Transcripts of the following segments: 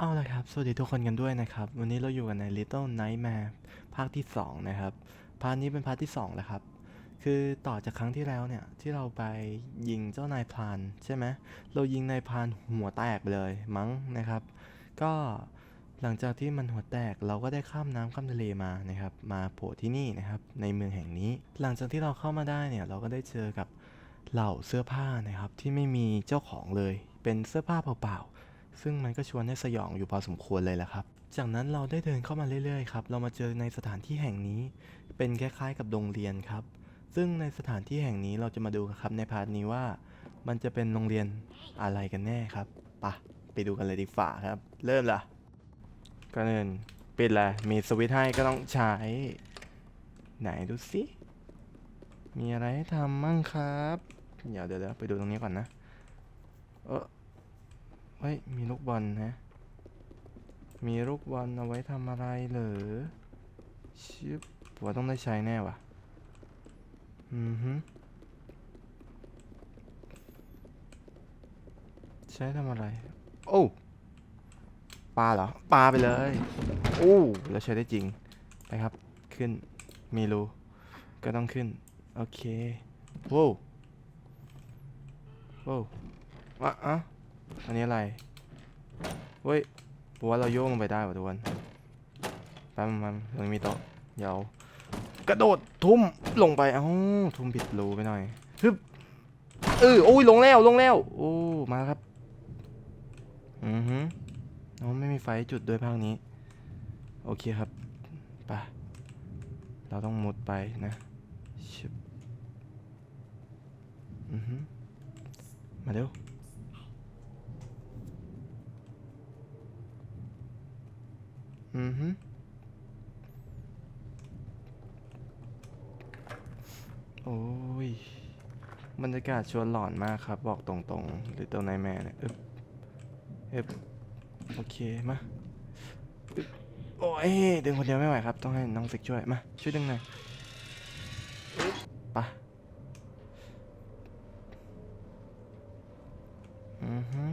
เอาละครับ สวัสดีทุกคนกันด้วยนะครับ วันนี้เราอยู่กันใน Little Nightmare ภาคที่ 2 นะครับ พาร์ทนี้เป็นพาร์ทที่2แล้วครับ คือต่อจากครั้งที่แล้วเนี่ย ที่เราไปยิงเจ้านายพรานใช่ไหม เรายิงนายพรานหัวแตกไปเลยมั้งนะครับ ก็หลังจากที่มันหัวแตกเราก็ได้ข้ามน้ำข้ามทะเลมานะครับ มาโผล่ที่นี่นะครับ ในเมืองแห่งนี้ หลังจากที่เราเข้ามาได้เนี่ย เราก็ได้เจอกับเหล่าเสื้อผ้านะครับที่ไม่มีเจ้าของเลย เป็นเสื้อผ้าเปล่าๆ ซึ่งมันก็ชวนให้สยองอยู่พอสมควรเลยแหละครับ จากนั้นเราได้เดินเข้ามาเรื่อยๆครับ เรามาเจอในสถานที่แห่งนี้ เป็นคล้ายๆกับโรงเรียนครับ ซึ่งในสถานที่แห่งนี้เราจะมาดูครับในพาร์ทนี้ว่า มันจะเป็นโรงเรียนอะไรกันแน่ครับปะไปดูกันเลยดีฝ่าครับ เริ่มละก็เนินปิดละมีสวิตช์ให้ก็ต้องใช้ ไหนดูสิ มีอะไรให้ทำมั่งครับ เดี๋ยวเดี๋ยวไปดูตรงนี้ก่อนนะ เออ เฮ้ย มีลูกบอลนะ มีลูกบอลเอาไว้ทำอะไรเหรอ ชิบผมว่าต้องได้ใช้แน่ว่ะอือฮึใช้ทำอะไร โอ้ปลาเหรอ ปลาไปเลย โอ้แล้วใช้ได้จริงไปครับ ขึ้น มีรู ก็ต้องขึ้น โอเค โว้วโว้วอะอะ อันนี้อะไรเว้ยผมว่าเราโยกลงไปได้ว่ะทุกคนแป๊บมันตรงนี้มีโต๊ะเดี๋ยวกระโดดทุ่มลงไปเอ้าทุ่มผิดรูไปหน่อยฮึบเออโอ้ยลงแล้วลงแล้ว โอ้มาครับอือฮึอ๋อไม่มีไฟจุดด้วยภาคนี้ โอเคครับไปเราต้องมุดไปนะชึบอือฮึมาเร็ว โอ้ย บรรยากาศชวนหลอนมากครับ บอกตรงๆ หรือตัวนายแม่เนี่ยอึบอึบโอเค มาอึบโอ้ยดึงคนเดียวไม่ไหวครับ ต้องให้น้องฟิกช่วย มา ช่วยดึงหน่อยปะอือฮึ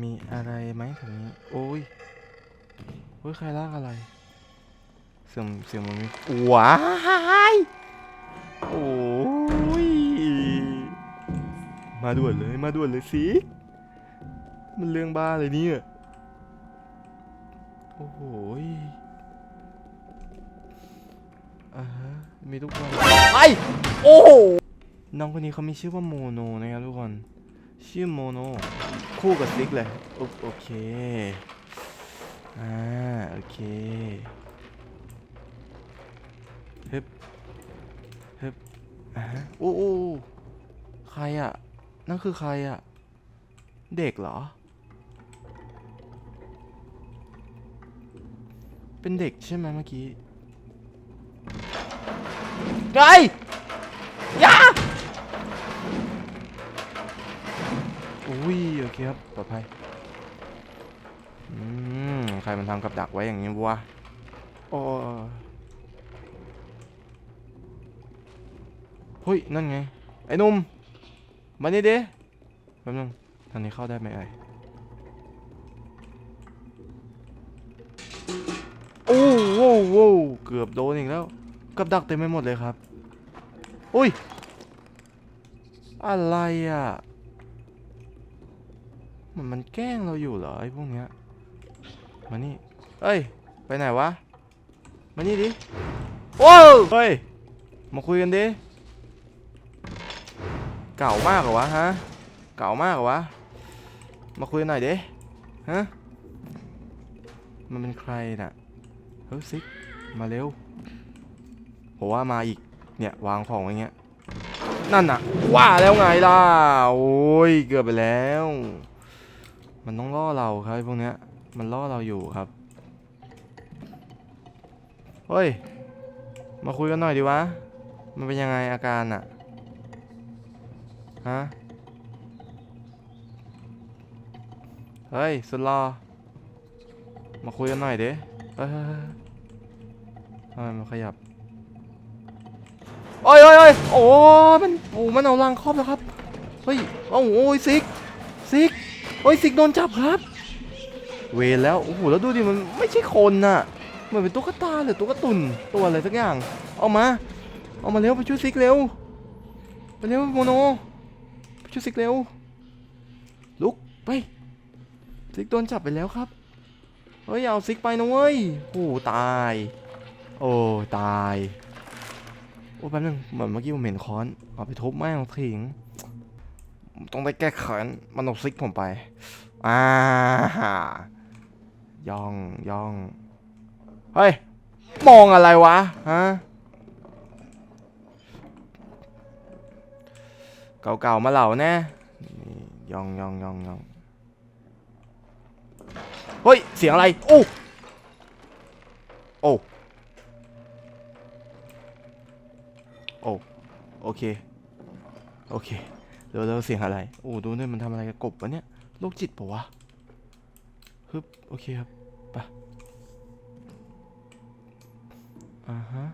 มีอะไรไหมตรงนี้ โอ้ย โอ้ยใครลากอะไร เสียงเสียงมันมีว้ายโอ้ยมาด่วนเลยมาด่วนเลยสิมันเรื่องบ้าเลยเนี่ย โอ้โหยอ่าฮะมีทุกคนไปโอ้โหน้องคนนี้เขามีชื่อว่าโมโนนะครับทุกคน ชื่อโมโน คู่กับซิกเลย โอโอเค อ่าโอเคฮึบอ่าโอ้โอ้ใครอะนั่นคือใครอะเด็กเหรอ เป็นเด็กใช่ไหมเมื่อกี้ไงยาอุ้ยโอเคครับปลอดภัย อืมใครมันทำกับดักไว้อย่างนี้วะโอ้เฮ้ยนั่นไง ไอ้นุ่มมานี่ดิแป๊บนึงทางนี้เข้าได้ไหมเอ่ยโอ้โว้วโว้เกือบโดนอีกแล้ว กับดักเต็มไปหมดเลยครับอุ้ย อะไรอะ มันมันแกล้งเราอยู่เหรอไอ้พวกเนี้ย มานี่ เอ้ย ไปไหนวะ มานี่ดิโว้วเฮ้ย มาคุยกันดิ เก่ามากเหรอวะฮะ เก่ามากเหรอวะ มาคุยหน่อยดิ ฮะ มันเป็นใครน่ะ เฮ้ยซิก มาเร็วผมว่ามาอีก เนี่ยวางของไว้เงี้ย นั่นน่ะ ว่าแล้วไงล่ะ โอ้ย เกือบไปแล้ว มันต้องล่อเราครับพวกเนี้ย มันล่อเราอยู่ครับ เฮ้ย มาคุยกันหน่อยดีวะ มันเป็นยังไงอาการน่ะฮะ เฮ้ย สุดรอ มาคุยกันหน่อยเด้เฮ้ยทำไมมันขยับ โอ้ยโอ้ยโอ้ยโอ้มันโอ้มันเอาลังครอบแล้วครับ เฮ้ย โอ้โอ้ยซิก ซิก โอ้ยซิกโดนจับครับ เวรแล้วโอ้โหแล้วดูดิมันไม่ใช่คนน่ะเหมือนเป็นตุ๊กตาหรือตุ๊กตุนตัวอะไรสักอย่างเอามาเอามาเร็วไปช่วยซิกเร็วไปเร็วโมโนไปช่วยซิกเร็วลุกไปซิกโดนจับไปแล้วครับเฮ้ยเอาซิกไปนะเว้ยโอ้ตาย โอ้ตายโอ้แป๊บนึงเหมือนเมื่อกี้ผมเห็นค้อนเอาไปทุบแม่งทิ้งต้องได้แก้แค้นมันเอาซิกผมไปอ่า ย่องย่องเฮ้ย มองอะไรวะฮะเก่าๆมาเหล่าแน่ย่องย่องย่องย่องเฮ้ย เสียงอะไร โอ้โอ้โอ้โอเค โอเคเดี๋ยวเราเสียงอะไร โอ้ ดูนี่มันทำอะไรกับกบวะเนี่ย โรคจิตปะวะ ฮึบโอเคครับไปอ่าฮะ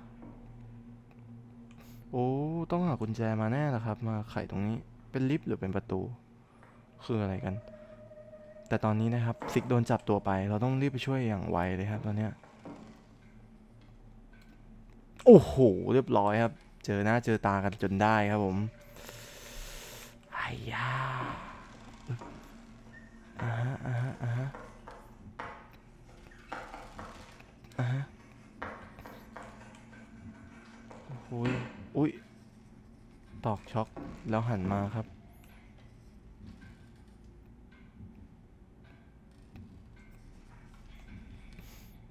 โอ้ ต้องหากุญแจมาแน่ละครับ มาไขตรงนี้ เป็นลิฟต์หรือเป็นประตู คืออะไรกัน แต่ตอนนี้นะครับซิกโดนจับตัวไป เราต้องรีบไปช่วยอย่างไวเลยครับตอนเนี้ย โอ้โห เรียบร้อยครับ เจอหน้าเจอตากันจนได้ครับผมไอ้ยาอ่าฮะอ่าฮะอ่าฮะอ่าฮะโอุ้ยอุ้ยตอกช็อกแล้วหันมาครับ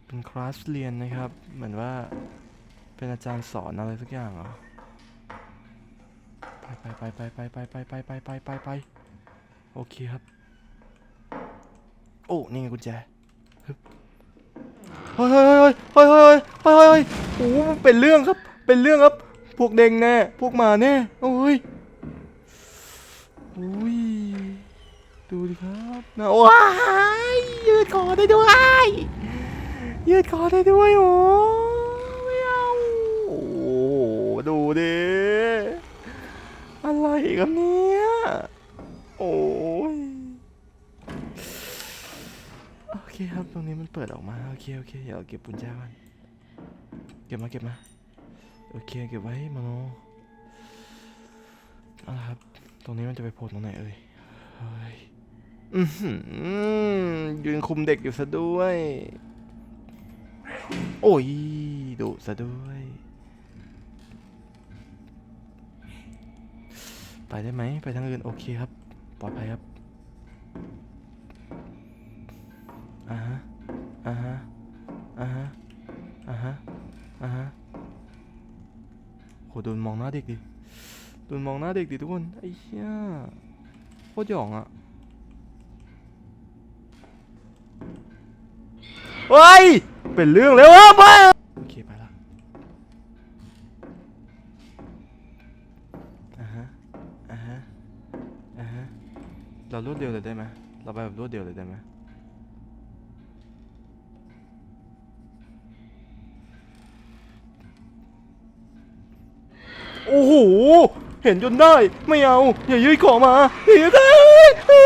เป็นคลาสเรียนนะครับ เหมือนว่าเป็นอาจารย์สอนอะไรสักอย่างเหรอไปไปไปไปไปไปไปไปไปไปไปโอเคครับ โอ้ นี่ไงกุญแจเฮ้ยเฮ้ยเฮ้ยเฮ้ยเฮ้ยเฮ้ยเฮ้ยเฮ้ยโอ้มันเป็นเรื่องครับ เป็นเรื่องครับ พวกเด้งแน่ พวกหมาแน่ โอ้ยอุ้ย ดูดิครับนะว้ายยืดคอได้ด้วย ยืดคอได้ด้วยโอ้ไม่เอาโอ้ดูดิอะไรกันเนี่ยโอ้ยโอเคครับตรงนี้มันเปิดออกมา โอเค โอเค เดี๋ยวเก็บกุญแจก่อนเก็บมาเก็บมา โอเคเก็บไว้มาโนเอาละครับ ตรงนี้มันจะไปโผล่ตรงไหนเอ่ยเฮ้ยอือหือยืนคุมเด็กอยู่ซะด้วย โอ้ยดุซะด้วย ไปได้ไหม ไปทางอื่น โอเคครับ ปลอดภัยครับ อ่าฮะ อ่าฮะ อ่าฮะ อ่าฮะ โหดูมันมองหน้าเด็กดิดูนมองหน้าเด็กดิทุกคนไอ้เหี้ยโคตรหยองอะเฮ้ย เป็นเรื่องแล้วอะไปโอเคไปละอ่าฮะอ่าฮะอ่าฮะเรารวดเดียวเลยได้ไหมเราไปแบบรวดเดียวเลยได้ไหม โอ้โห เห็นจนได้ ไม่เอา อย่ายืดขอมาอย่ายืดได้เฮ้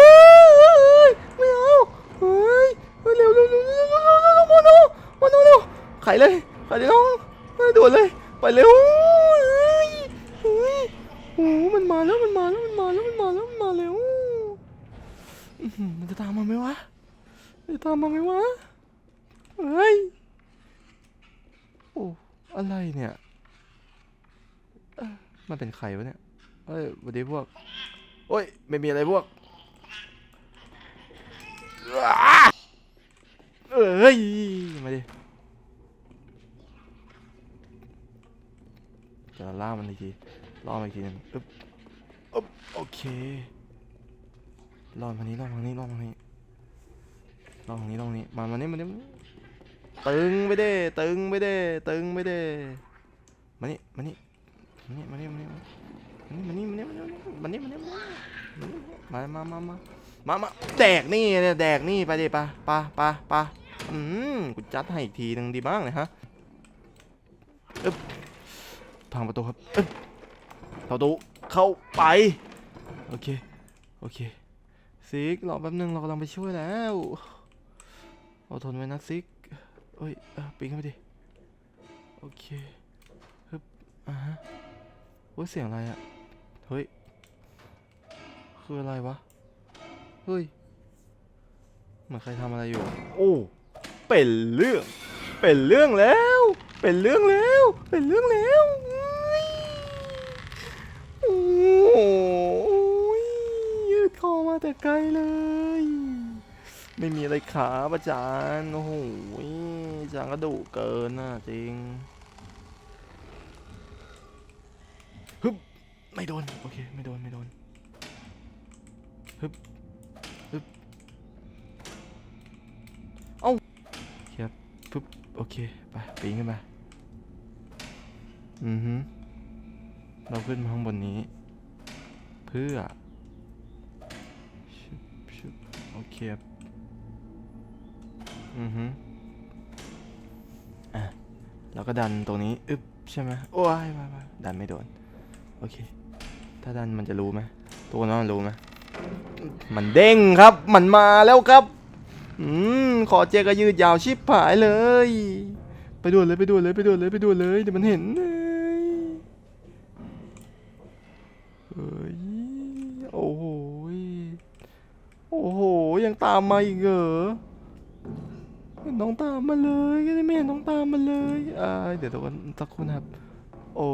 ยไม่เอา เฮ้ยเฮ้ยเร็วเร็วเร็วเร็วเร็วเร็วเร็วโมโนโมโนเร็วไขเลยไขเลยน้องด่วนเลย ไปเร็วเฮ้ยเฮ้ยโอ้มันมาแล้ว มันมาแล้ว มันมาแล้ว มันมาแล้ว มันมาแล้ว มันจะตามมาไหมวะจะตามมาไหมวะ เฮ้ย โอ้ อะไรเนี่ย มันเป็นใครวะเนี่ยเฮ้ยสวัสดีพวกโอ้ย ไม่มีอะไรพวกอ้าเอ้ย มาดิจะล่ามันอีกทีล่อมันอีกทีหนึงอึ๊บอึ๊บโอเคล่อมันทางนี้ล่อมันทางนี้ล่อมันทางนี้ล่อมันทางนี้ล่อมันทางนี้ มามานี่มานี่มานี่ตึงไปเด้ ตึงไปเด้ ตึงไปเด้ มานี่มานี่มา นี่มานี่มานี่มานี่มานี่มานี่มานี่มานี่มานี่มามามามามามาแดกนี่เนี่ยแดกนี่ไปดิปะปะปะปะอืมกูจัดให้อีกทีหนึ่งดีบ้างเลยฮะอึ๊บพังประตูครับอึ๊บประตูเข้าไป โอเค โอเคซิกรอแป๊บนึงเรากำลังไปช่วยแล้วอดทนไว้นะซิกเอ้ยปีนขึ้นไปดิ โอเคฮึบอ่าฮะ โอ้ยเสียงอะไรอะเฮ้ย คืออะไรวะ เฮ้ย เหมือนใครทำอะไรอยู่ โอ้ เป็นเรื่อง เป็นเรื่องแล้ว เป็นเรื่องแล้ว เป็นเรื่องแล้วอุ๊ยโอ้ยยืดคอมาแต่ไกลเลย ไม่มีอะไรขาประจาน โอ้โหจางกระดูกเกินน่ะจริง ฮึบ ไม่โดน โอเค ไม่โดน ไม่โดนฮึบฮึบเอ้าครับปึ๊บ โอเค ไปปีนขึ้นมาอือฮึเราขึ้นมาข้างบนนี้ เพื่อชุบชุบโอเคครับอือฮึอะแล้วก็ดันตรงนี้ อึบใช่ไหมโอ้ยไปไปดันไม่โดน โอเค ถ้าดันมันจะรู้ไหมตัวนั้นมันรู้ไหมมันเด้งครับ มันมาแล้วครับ อืมขอเจก็ยืดยาวชิบหายเลย ไปด่วนเลยไปด่วนเลยไปด่วนเลยไปด่วนเลยเดี๋ยวมันเห็นเลยเฮ้ยโอ้โหโอ้โหยังตามมาอีกเหรอเห็นน้องตามมาเลยก็ไม่เห็นน้องตามมาเลยอ่าเดี๋ยวตะวันสักครู่นะครับ โอ้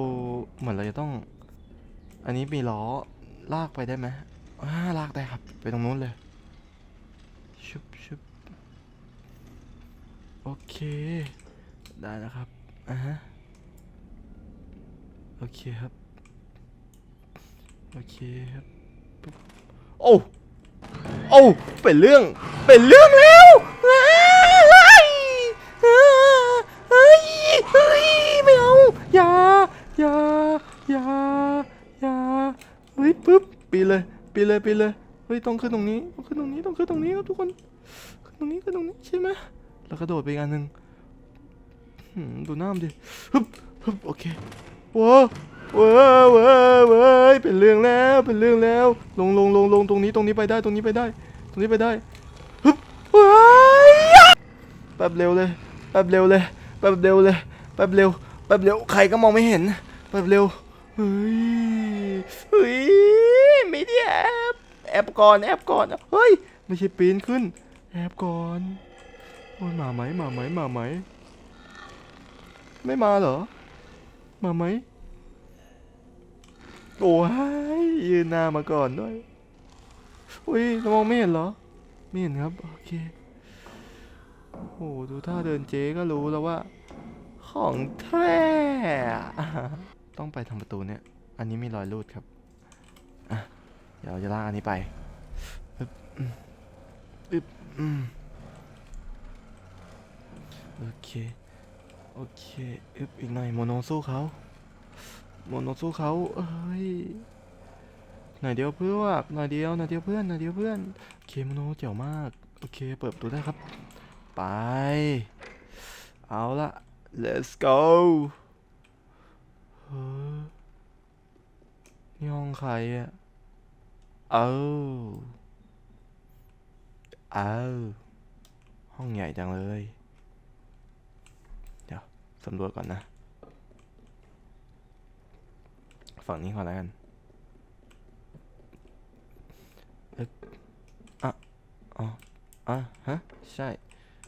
เหมือนเราจะต้อง อันนี้มีล้อลากไปได้ไหมอ่าลากได้ครับ ไปตรงนู้นเลยชุบชุบโอเค ได้แล้วครับอ่าฮะโอเคครับ โอเคครับ โอ้ โอ้ เป็นเรื่อง เป็นเรื่องแล้ว ปีนเลยปีนเลยปีนเลยเฮ้ยต้องขึ้นตรงนี้ต้องขึ้นตรงนี้ต้องขึ้นตรงนี้ครับทุกคนขึ้นตรงนี้ขึ้นตรงนี้ใช่ไหมแล้วกระโดดไปอีกอันหนึ่งดูหน้ามนดิฮึบฮึบโอเคว้าวว้าวว้าวว้าวเป็นเรื่องแล้วเป็นเรื่องแล้วลงลงลงลงตรงนี้ตรงนี้ไปได้ตรงนี้ไปได้ ตรงนี้ไปได้ฮึบว้ายแป๊บเร็วเลยแป๊บเร็วเลยแป๊บเร็วเลยแป๊บเร็วแป๊บเร็วใครก็มองไม่เห็นแป๊บเร็วเฮ้ย เฮ้ยไม่ได้แอบแอบก่อนแอบก่อนเฮ้ยไม่ใช่ปีนขึ้น แอบก่อนโอ้ยมาไหมมาไหมมาไหม ไม่มาเหรอ มาไหมโอ้ยยืนหน้ามาก่อนด้วยอุ้ยมองไม่เห็นเหรอ ไม่เห็นครับ โอเค โอ้โหดูท่าเดินเจ๊ก็รู้แล้วว่า ของแท้ต้องไปทางประตูเนี่ย อันนี้มีรอยรูดครับอะเดี๋ยวเราจะลากอันนี้ไปอึ๊บอึบโอเค โอเคอึบอีกหน่อยโมโนสู้เขาโมโนสู้เขาเอ้ยหน่อยเดียวเพื่อนหน่อยเดียวหน่อยเดียวเพื่อนหน่อยเดียวเพื่อนโอเคโมโนเจ๋วมาก โอเค เปิดประตูได้ครับ ไป เอาละ let's go เฮ้ นี่ห้องใครอะเอาเอาห้องใหญ่จังเลย เดี๋ยวสำรวจก่อนนะ ฝั่งนี้ก่อนแล้วกันเอ๊ะอะอ๋ออะฮะ ใช่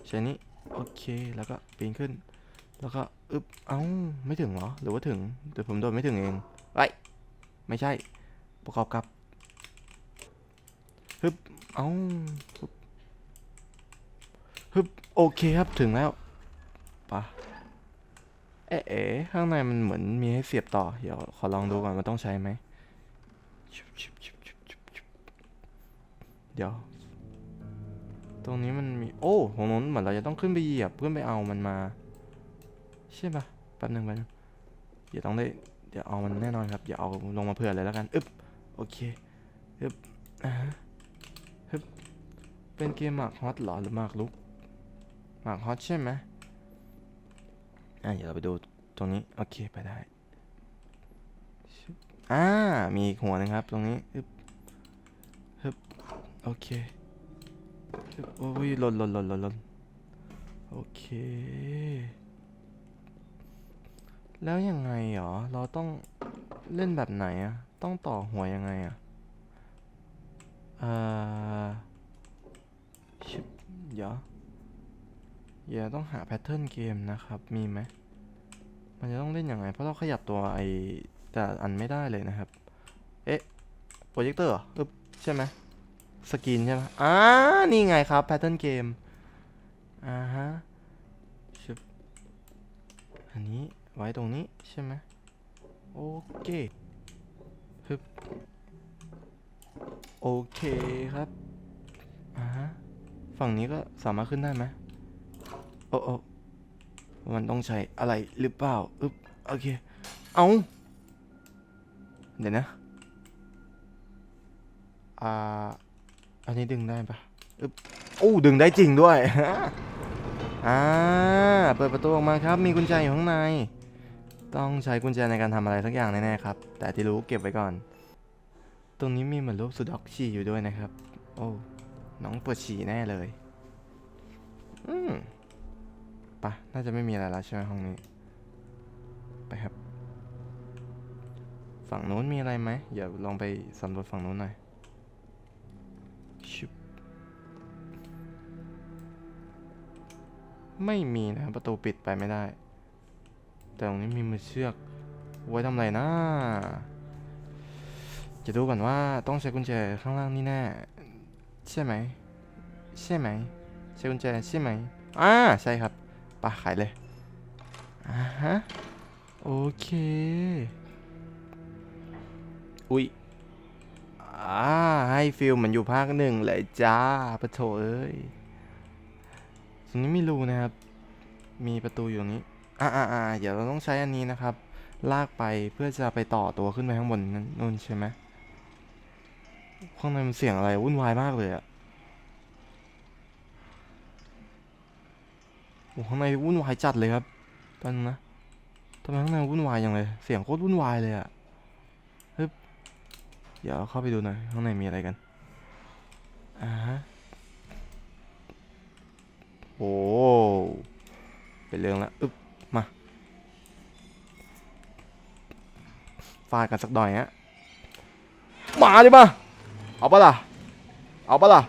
ใช่นี้ โอเค แล้วก็ปีนขึ้น แล้วก็ อึบ เอ้า ไม่ถึงเหรอ หรือว่าถึงแต่ผมโดดไม่ถึงเองไอ้ย ไม่ใช่ ประกอบกับฮึบเอ้าฮึบฮึบโอเคครับถึงแล้วไปะเอ๊ะเอ๊ะข้างในมันเหมือนมีให้เสียบต่อ เดี๋ยวขอลองดูก่อนว่าต้องใช้ไหมเดี๋ยว ตรงนี้มันมี โอ้ตรงนู้นเหมือนเราจะต้องขึ้นไปเหยียบเพื่อไปเอามันมา ใช่ปะแป๊บหนึ่งแป๊บนึงเดี๋ยวต้องได้ เดี๋ยวเอามันแน่นอนครับเดี๋ยวเอาลงมาเผื่อเลยแล้วกันอึบโอเคอึบอ่าฮึบเป็นเกมหมากฮอตหรอหรือหมากลุกหมากฮอตใช่ไหมอะเดี๋ยวเราไปดูตรงนี้โอเคไปได้อ่ามีหัวนึงครับตรงนี้ฮึบฮึบโอเคฮึบโอ้ยล่นหล่นหล่นหล่นหล่นโอเค แล้วยังไงหรอ เราต้องเล่นแบบไหนอะต้องต่อหัวยังไงอะเอ่อชิบเดี๋ยวเดี๋ยวต้องหาแพทเทิร์นเกมนะครับ มีไหม มันจะต้องเล่นยังไง เพราะเราขยับตัวไอแต่อันไม่ได้เลยนะครับ เอ๊ะ โปรเจคเตอร์อึ๊บใช่ไหมสกรีนใช่ไหมอ่านี่ไงครับแพทเทิร์นเกม อ่าฮะชึบอันนี้ ไว้ตรงนี้ใช่ไหมโอเคฮึบโอเคครับอ่าฮะฝั่งนี้ก็สามารถขึ้นได้ไหมโอ้โอ้มันต้องใช้อะไรหรือเปล่าอึ๊บโอเค เอาเดี๋ยวนะ อ่า อันนี้ดึงได้ปะอึ๊บโอ้ดึงได้จริงด้วยอ่า เปิดประตูออกมาครับ มีกุญแจอยู่ข้างใน ต้องใช้กุญแจในการทำอะไรสักอย่างแน่ๆครับ แต่ที่รู้เก็บไว้ก่อน ตรงนี้มีเหมือนรูปสุดอกฉี่อยู่ด้วยนะครับ โอ้น้องปวดฉี่แน่เลย อืมปะน่าจะไม่มีอะไรแล้วใช่ไหมห้องนี้ ไปครับ ฝั่งนู้นมีอะไรไหมเดี๋ยวลองไปสำรวจฝั่งนู้นหน่อยชุบไม่มีนะประตูปิดไปไม่ได้ แต่ตรงนี้มีมือเชือกไว้ทำอะไรนะจะดูก่อนว่าต้องใช้กุญแจข้างล่างนี่แน่ใช่ไหมใช่ไหมใช้กุญแจใช่ไหมอ่าใช่ครับปะขายเลยอ่าฮะโอเค อุ๊ยอ่าให้ฟิลเหมือนอยู่ภาคหนึ่งเลยจ้าปะโถเอ้ยตรงนี้ไม่รู้นะครับ มีประตูอยู่ตรงนี้ อ่าอ่าอ่าเดี๋ยวเราต้องใช้อันนี้นะครับ ลากไปเพื่อจะไปต่อตัวขึ้นไปข้างบนนั้นนู่นใช่ไหมข้างในมันเสียงอะไรวุ่นวายมากเลยอะโอ้ข้างในวุ่นวายจัดเลยครับแป๊บนึงนะทำไมข้างในวุ่นวายอย่างเลย เสียงโคตรวุ่นวายเลยอะฮึบเดี๋ยวเข้าไปดูหน่อยข้างในมีอะไรกันอ่าโอ้เป็นเรื่องละอึ๊บ ฟาดกันสักหน่อยฮะมาดิมาเอาปะล่ะเอาปะล่ะ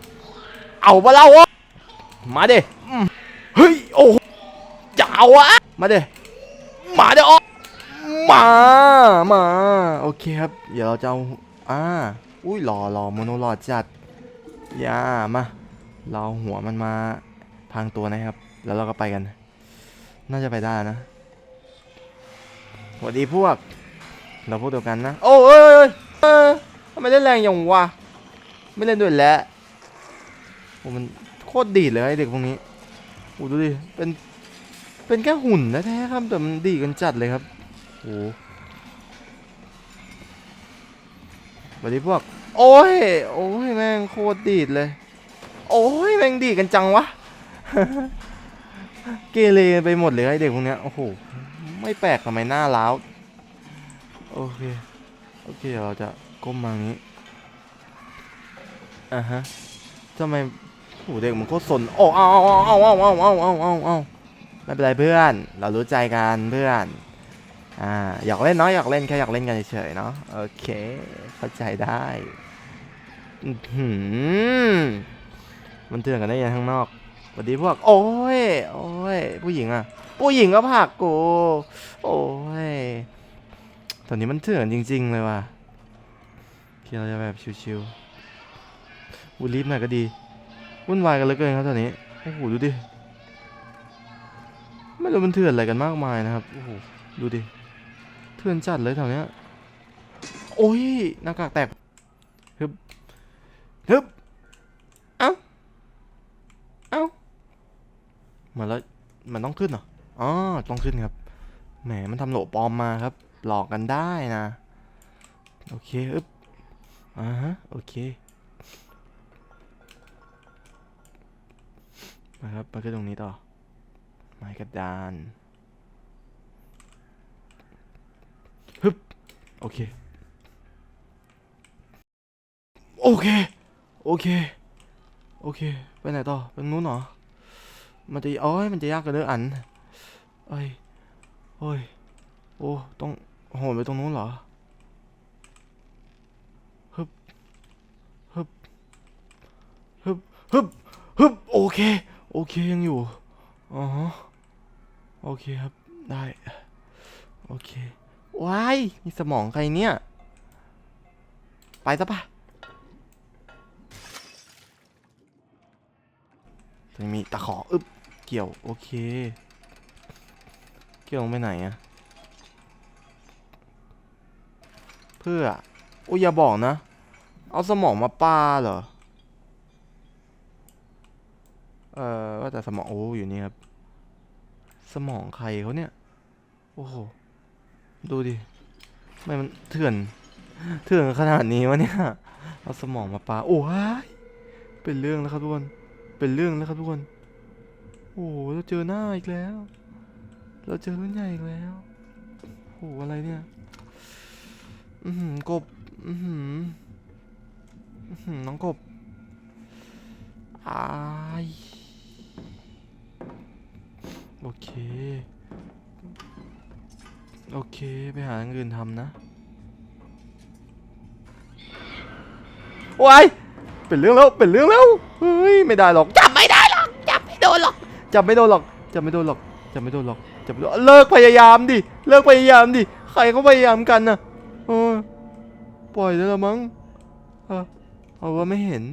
เอาปะเล่าวะมาดิเฮ้ยโอ้โหจะเอาอะมาดิมาดิอ๋อมามาโอเคครับ เดี๋ยวเราจะเอาอ่าอุ้ยหล่อหล่อโมโนหล่อจัดอย่ามาเราหัวมันมาพรางตัวนะครับ แล้วเราก็ไปกัน น่าจะไปได้นะสวัสดีพวก เราพูดเดียวกันนะ โอ้เอ้ยเอ้ยเอ้ยทำไมเล่นแรงอย่างวะ ไม่เล่นด้วยแล้วโอ้มันโคตรดีดเลยไอเด็กพวกนี้โอ้ดูดิ เป็น เป็นแค่หุ่นแท้ครับแต่มันดีกันจัดเลยครับ โอ้สวัสดีพวก โอ้ย โอ้ยแม่งโคตรดีดเลย โอ้ยแม่งดีกันจังวะ เกเรไปหมดเลยไอเด็กพวกเนี้ยโอ้โห ไม่แปลกทำไมหน้าล้าว โอเค โอเคเดี๋ยวเราจะก้มมาอย่างนี้อะฮะทำไมโอ้โหเด็กมันโคตรสนโอ้เอาเอาเอาเอาเอาเอาเอาเอาเอาไม่เป็นไรเพื่อน เรารู้ใจกันเพื่อน อ่า อยากเล่นเนาะอยากเล่นแค่อยากเล่นกันเฉยๆเนาะ โอเค เข้าใจได้อื้อหือมันเถื่อนกันได้ยังข้างนอกสวัสดีพวก โอ้ย โอ้ย ผู้หญิงอะผู้หญิงก็ผักกู โอ้ย ตอนนี้มันเถื่อนจริง ๆ เลยว่ะพี่เราจะแบบชิวๆวูรีบหน่อยก็ดี วุ่นวายกันเหลือเกินครับตอนนี้ โอ้โห ดูดิ ไม่รู้มันเถื่อนอะไรกันมากมายนะครับ โอ้โห ดูดิ เถื่อนจัดเลยแถวเนี้ย โอ้ย หน้ากากแตกฮึบฮึบเอ้า เอ้าเหมือนแล้ว มันต้องขึ้นเหรอ อ๋อ ต้องขึ้นครับ แหม มันทำโหลปลอมมาครับ หลอกกันได้นะ โอเคอึ๊บอ่าฮะ โอเคมาครับมาขึ้นตรงนี้ต่อ ไม้กระดานฮึบโอเค โอเค โอเค โอเค ไปไหนต่อไปนู้นเหรอ มันจะโอ้ยมันจะยากกันเด้ออันเอ้ยโอ้ย โอ้ ต้อง โหนไปตรงนู้นเหรอฮึบฮึบฮึบฮึบฮึบโอเค โอเคยังอยู่อ๋อโอเคครับ ได้ โอเคว้ายนี่สมองใครเนี่ย ไปซะปะตรงนี้มีตะขออึบเกี่ยว โอเค เกี่ยวลงไปไหนอะ พื่ออุ้ยอย่าบอกนะ เอาสมองมาปาเหรอ เอ่อว่าแต่สมองโอ้อยู่นี่ครับ สมองใครเขาเนี่ย โอ้โห ดูดิทำไมมันเถื่อน เถื่อนขนาดนี้วะเนี่ย เอาสมองมาปาโอ้ยเป็นเรื่องแล้วครับทุกคน เป็นเรื่องแล้วครับทุกคน โอ้โหเราเจอหน้าอีกแล้ว เราเจอรุ่นใหญ่อีกแล้วโอ้โหอะไรเนี่ย อือหือกบอือหืออื้อหือน้องกบอายโอเค โอเค ไปหาอย่างอื่นทำนะว้ายเป็นเรื่องแล้ว เป็นเรื่องแล้ว เฮ้ย ไม่ได้หรอก จับไม่ได้หรอก จับไม่โดนหรอก จับไม่โดนหรอก จับไม่โดนหรอก จับไม่โดนหรอก จับไม่โดน เลิกพยายามดิ เลิกพยายามดิ ใครเขาพยายามกันน่ะ ออปล่อยได้แล้วมั้งเออเอาว่าไม่เห็น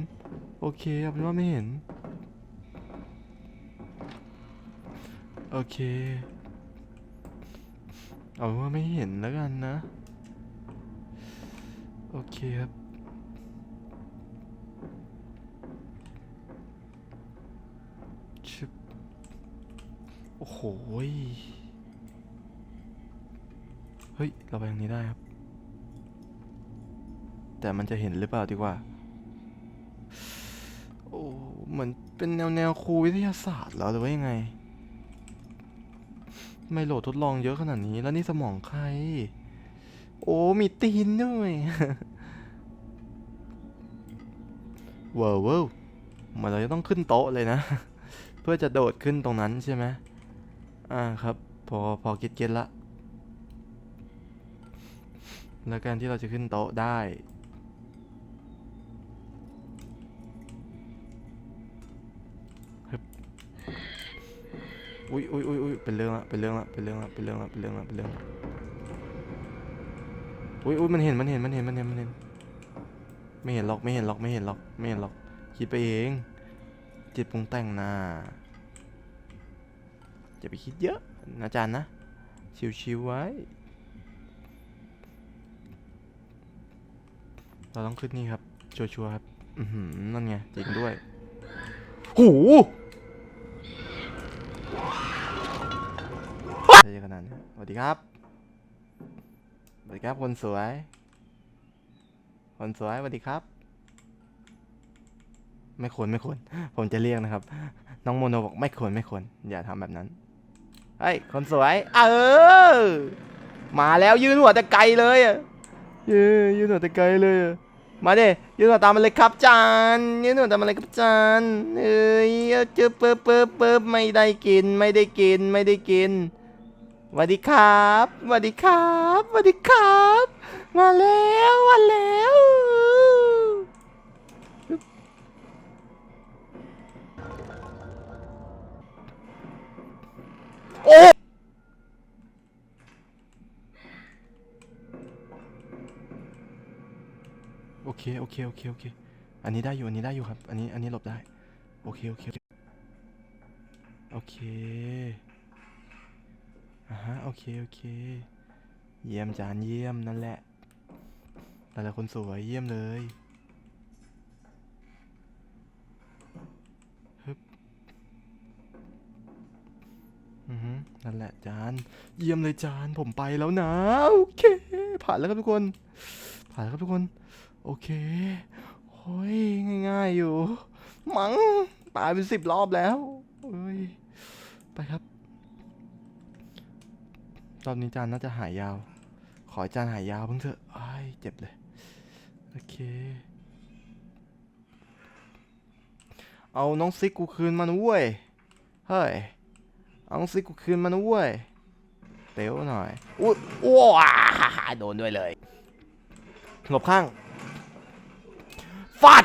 โอเคเอาเป็นว่าไม่เห็น โอเค เอาเป็นว่าไม่เห็นแล้วกันนะ โอเคครับชึบโอ้โหเฮ้ย เราไปทางนี้ได้ครับ แต่มันจะเห็นหรือเปล่าดีกว่า โอ้เหมือนเป็นแนวแนวครูวิทยาศาสตร์เหรอหรือว่ายังไงทำไม่โหลดทดลองเยอะขนาดนี้แล้วนี่สมองใคร โอ้มีตีนด้วยว้าวว้าวเหมือนเราจะต้องขึ้นโต๊ะเลยนะ เพื่อจะโดดขึ้นตรงนั้นใช่ไหมอ่าครับพอพอคิดเก็ตละ แล้วการที่เราจะขึ้นโต๊ะได้ อุ้ยอุ้ยอุ้ยอุ้ยเป็นเรื่องละเป็นเรื่องละเป็นเรื่องละเป็นเรื่องละเป็นเรื่องละเป็นเรื่องละอุ้ยอุ้ยมันเห็นมันเห็นมันเห็นมันเห็นมันเห็นไม่เห็นหรอกไม่เห็นหรอกไม่เห็นหรอกไม่เห็นหรอกคิดไปเองจิตปรุงแต่งนะอย่าไปคิดเยอะนะอาจารย์นะชิวๆไว้ เราต้องขึ้นนี่ครับชัวร์ๆครับ อือหือนั่นไงจริงด้วย หู ขนาดนี้สวัสดีครับสวัสดีครับคนสวย คนสวยสวัสดีครับ ไม่ควรไม่ควรผมจะเรียกนะครับ น้องโมโนบอกไม่ควรไม่ควรอย่าทำแบบนั้นเฮ้ยคนสวยเออมาแล้วยืนหัวแต่ไกลเลยอะเย้ยืนหัวแต่ไกลเลยมาเด้ยืนหัวตามมาเลยครับจานยืนหัวตามมาเลยครับจานเอ้ยเจอเปิบเปิบเปิบไม่ได้กินไม่ได้กินไม่ได้กิน สวัสดีครับสวัสดีครับสวัสดีครับ มาแล้วมาแล้วโอ้โอเค โอเค โอเค โอเค อันนี้ได้อยู่ อันนี้ได้อยู่ครับ อันนี้ อันนี้หลบได้ โอเค โอเค โอเค อ่าฮะโอเคโอเค เยี่ยมจานเยี่ยมนั่นแหละแต่ละคนสวยเยี่ยมเลยฮึบอือฮึนั่นแหละจานเยี่ยมเลยจานผมไปแล้วนะโอเค ผ่านแล้วครับทุกคน ผ่านแล้วครับทุกคน โอเคโอ้ยง่าย ๆอยู่ มั้งตายเป็นสิบรอบแล้วเอ้ยไปครับ รอบนี้จานน่าจะหายยาว ขอให้จานหายยาวเพิ่งเถอะไอ้เจ็บเลย โอเค เอาน้องซิกกูคืนมานเว้ย เฮ้ย เอาน้องซิกกูคืนมานเว้ย เต๋วหน่อย อุ้ยว้าโดนด้วยเลย หลบข้าง ฟาด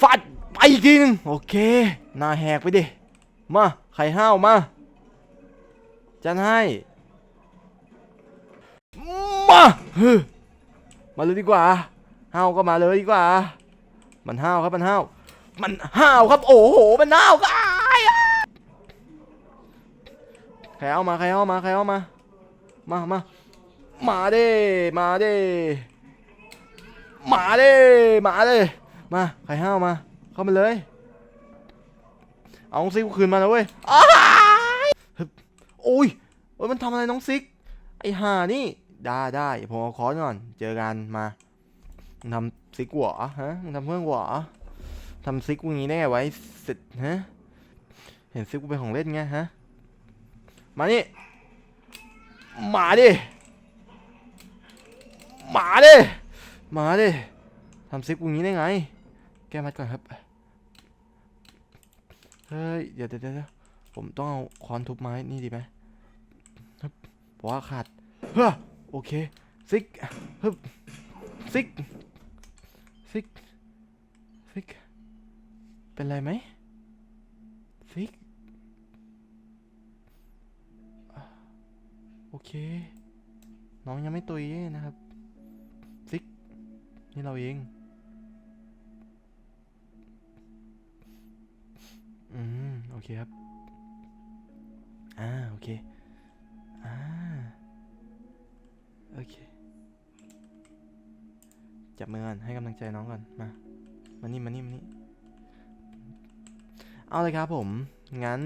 ฟาด ไปอีกทีนึง โอเค หน้าแหกไปดิ มา ไข่ห้าวมา จันให้ มาเฮ้ยมาเลยดีกว่าห้าวก็มาเลยดีกว่า มันห้าวครับมันห้าวมันห้าวครับ โอ้โห มันห้าวก็อ้ายอะใครเอามาใครเอามาใครเอามา มามามาเด้มาเด้มาเด้มาเด้มาใครห้าวมา เข้ามาเลย เอาซิกกูคืนมาแล้วเว้ยอ้ายฮึบ โอ้ยโอ้ยมันทำอะไรน้องซิก ไอห่านี่ ได้ได้ผมเอาคอร์สก่อน เจอกันมามึงทำซิกหัวฮะมึงทำเพื่อนหัวทำซิกกูอย่างงี้ได้ไงไวะไอ้สิทธิ์ฮะ เห็นซิกกูเป็นของเล่นไงฮะ มานี่ มาดิมาดิมาดิทำซิกกูอย่างงี้ได้ไง แก้มัดก่อนครับ เฮ้ย เดี๋ยวเดี๋ยวเดี๋ยวผมต้องเอาคอนทุบไม้นี่ดีไหม เพราะว่าขาดเฮ้อโอเคซิกฮึบซิกซิกซิกเป็นไรไหมซิกโอเค น้องยังไม่ตุยนะครับซิกนี่เราเองอืม โอเคครับ อ่า โอเค อ่า โอเค จับมือก่อนให้กำลังใจน้องก่อน มา มานี่ มานี่ มานี่ เอาเลยครับผม งั้น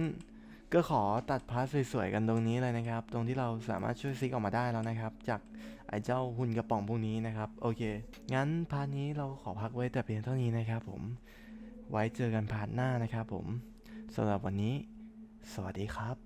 ก็ขอตัดพาร์ทสวยๆกันตรงนี้เลยนะครับ ตรงที่เราสามารถช่วยซิกออกมาได้แล้วนะครับ จากไอ้เจ้าหุ่นกระป๋องพวกนี้นะครับ โอเค งั้นพาร์ทนี้เราขอพักไว้แต่เพียงเท่านี้นะครับผม ไว้เจอกันพาร์ทหน้านะครับผมสำหรับวันนี้ สวัสดีครับ